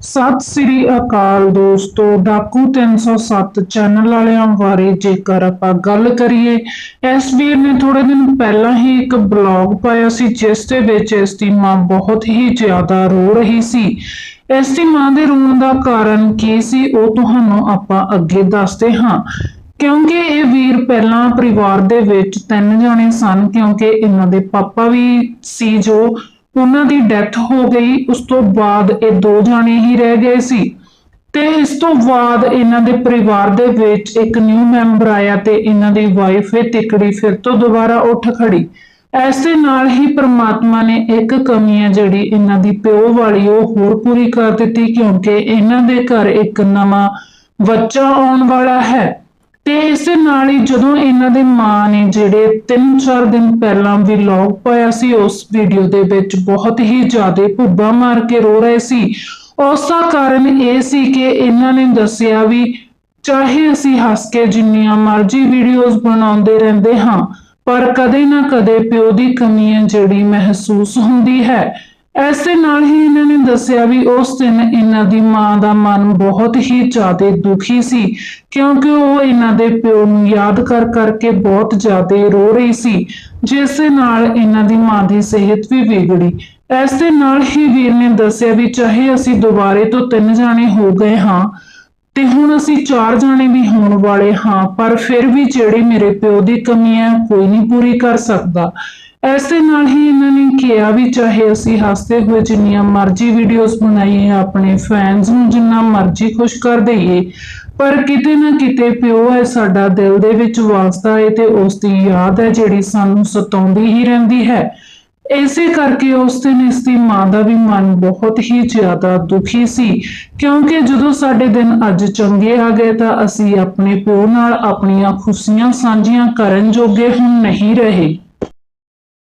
ਸਤਿ ਸ੍ਰੀ ਅਕਾਲ ਦੋਸਤੋ, ਡਾਕੂ 307 ਚੈਨਲ ਵਾਲਿਆਂ ਬਾਰੇ ਜੇਕਰ ਆਪਾਂ ਗੱਲ ਕਰੀਏ, ਇਸ ਵੀਰ ਨੇ ਥੋੜੇ ਦਿਨ ਪਹਿਲਾਂ ਹੀ ਇੱਕ ਬਲੌਗ ਪਾਇਆ ਸੀ, ਜਿਸ ਦੇ ਵਿੱਚ ਇਸ ਦੀ ਮਾਂ ਬਹੁਤ ਹੀ ਜ਼ਿਆਦਾ ਰੋ ਰਹੀ ਸੀ। ਇਸ ਦੀ ਮਾਂ ਦੇ ਰੋਣ ਦਾ ਕਾਰਨ ਕੀ ਸੀ, ਉਹ ਤੁਹਾਨੂੰ ਆਪਾਂ ਅੱਗੇ ਦੱਸਦੇ ਹਾਂ। ਕਿਉਂਕਿ ਇਹ ਵੀਰ ਪਹਿਲਾਂ ਪਰਿਵਾਰ ਦੇ ਵਿੱਚ ਤਿੰਨ ਜਣੇ ਸਨ, ਕਿਉਂਕਿ ਇਹਨਾਂ ਦੇ ਪਾਪਾ ਵੀ ਸੀ ਜੋ ਉਹਨਾਂ ਦੀ ਡੈਥ ਹੋ ਗਈ, ਉਸ ਤੋਂ ਬਾਅਦ ਇਹ ਦੋ ਜਣੇ ਹੀ ਰਹਿ ਗਏ ਸੀ। ਤੇ ਇਸ ਤੋਂ ਬਾਅਦ ਇਹਨਾਂ ਦੇ ਪਰਿਵਾਰ ਦੇ ਵਿੱਚ ਇੱਕ ਨਿਊ ਮੈਂਬਰ ਆਇਆ ਤੇ ਇਹਨਾਂ ਦੀ ਵਾਈਫ ਇਹ ਤਿਕੜੀ, ਫਿਰ ਤੋਂ ਦੁਬਾਰਾ ਉੱਠ ਖੜੀ। ਇਸ ਨਾਲ ਹੀ ਪ੍ਰਮਾਤਮਾ ਨੇ ਇੱਕ ਕਮੀ ਹੈ ਜਿਹੜੀ ਇਹਨਾਂ ਦੀ ਪਿਓ ਵਾਲੀ, ਉਹ ਹੋਰ ਪੂਰੀ ਕਰ ਦਿੱਤੀ ਕਿਉਂਕਿ ਇਹਨਾਂ ਦੇ ਘਰ ਇੱਕ ਨਵਾਂ ਬੱਚਾ ਆਉਣ ਵਾਲਾ ਹੈ। ਤੇ ਇਸ ਨਾਲ ਹੀ ਜਦੋਂ ਇਹਨਾਂ ਦੇ ਮਾਂ ਨੇ ਜਿਹੜੇ 3-4 ਦਿਨ ਪਹਿਲਾਂ ਵਲੌਗ ਪਾਇਆ ਸੀ, ਉਸ ਵੀਡੀਓ ਦੇ ਵਿੱਚ ਬਹੁਤ ਹੀ ਜ਼ਿਆਦਾ ਭੁੱਬਾ ਮਾਰ ਕੇ ਰੋ ਰਹੇ ਸੀ। ਉਸਦਾ ਕਾਰਨ ਇਹ ਸੀ ਕਿ ਇਹਨਾਂ ਨੇ ਦੱਸਿਆ ਵੀ ਚਾਹੇ ਅਸੀਂ ਹੱਸ ਕੇ ਜਿੰਨੀਆਂ ਮਰਜ਼ੀ ਵੀਡੀਓਜ਼ ਬਣਾਉਂਦੇ ਰਹਿੰਦੇ ਹਾਂ, ਪਰ ਕਦੇ ਨਾ ਕਦੇ ਪਿਓ ਦੀ ਕਮੀ ਹੈ ਜਿਹੜੀ ਮਹਿਸੂਸ ਹੁੰਦੀ ਹੈ। ਇਸੇ ਨਾਲ ਹੀ ਇਹਨਾਂ ਨੇ ਦੱਸਿਆ ਵੀ ਉਸ ਦਿਨ ਇਹਨਾਂ ਦੀ ਮਾਂ ਦਾ ਮਨ ਬਹੁਤ ਹੀ ਜ਼ਿਆਦਾ ਦੁਖੀ ਸੀ, ਕਿਉਂਕਿ ਉਹ ਇਹਨਾਂ ਦੇ ਪਿਓ ਨੂੰ ਯਾਦ ਕਰ ਕਰਕੇ ਬਹੁਤ ਜ਼ਿਆਦਾ ਰੋ ਰਹੀ ਸੀ, ਜਿਸ ਨਾਲ ਇਹਨਾਂ ਦੀ ਮਾਂ ਦੀ ਸਿਹਤ ਵੀ ਵਿਗੜੀ। ਇਸ ਦੇ ਨਾਲ ਹੀ ਵੀਰ ਨੇ ਦੱਸਿਆ ਵੀ ਚਾਹੇ ਅਸੀਂ ਦੁਬਾਰੇ ਤੋਂ ਤਿੰਨ ਜਾਣੇ ਹੋ ਗਏ ਹਾਂ, ਤੇ ਹੁਣ ਅਸੀਂ ਚਾਰ ਜਾਣੇ ਵੀ ਹੋਣ ਵਾਲੇ ਹਾਂ, ਪਰ ਫਿਰ ਵੀ ਜਿਹੜੀ ਮੇਰੇ ਪਿਓ ਦੀ ਕਮੀ ਹੈ, ਕੋਈ ਨਹੀਂ ਪੂਰੀ ਕਰ ਸਕਦਾ। ਇਸ ਨਾਲ ਹੀ ਇਹਨਾਂ ਨੇ ਕਿਹਾ ਵੀ ਚਾਹੇ ਅਸੀਂ ਹੱਸਦੇ ਹੋਏ ਜਿੰਨੀਆਂ ਮਰਜ਼ੀ ਵੀਡੀਓਜ਼ ਬਣਾਈਏ, ਆਪਣੇ ਫੈਨਸ ਨੂੰ ਜਿੰਨਾ ਮਰਜ਼ੀ ਖੁਸ਼ ਕਰ ਦਈਏ, ਪਰ ਕਿਤੇ ਨਾ ਕਿਤੇ ਪਿਓ ਹੈ ਸਾਡਾ ਦਿਲ ਦੇ ਵਿੱਚ ਵਸਦਾ ਹੈ ਤੇ ਉਸ ਦੀ ਯਾਦ ਹੈ ਜਿਹੜੀ ਸਾਨੂੰ ਸਤਾਉਂਦੀ ਹੀ ਰਹਿੰਦੀ ਹੈ। ਇਸੇ ਕਰਕੇ ਉਸ ਦਿਨ ਇਸ ਦੀ ਮਾਂ ਦਾ ਵੀ ਮਨ ਬਹੁਤ ਹੀ ਜ਼ਿਆਦਾ ਦੁਖੀ ਸੀ, ਕਿਉਂਕਿ ਜਦੋਂ ਸਾਡੇ ਦਿਨ ਅੱਜ ਚੰਗੇ ਆ ਗਏ ਤਾਂ ਅਸੀਂ ਆਪਣੇ ਪਿਓ ਨਾਲ ਆਪਣੀਆਂ ਖੁਸ਼ੀਆਂ ਸਾਂਝੀਆਂ ਕਰਨ ਜੋਗੇ ਹੁਣ ਨਹੀਂ ਰਹੇ।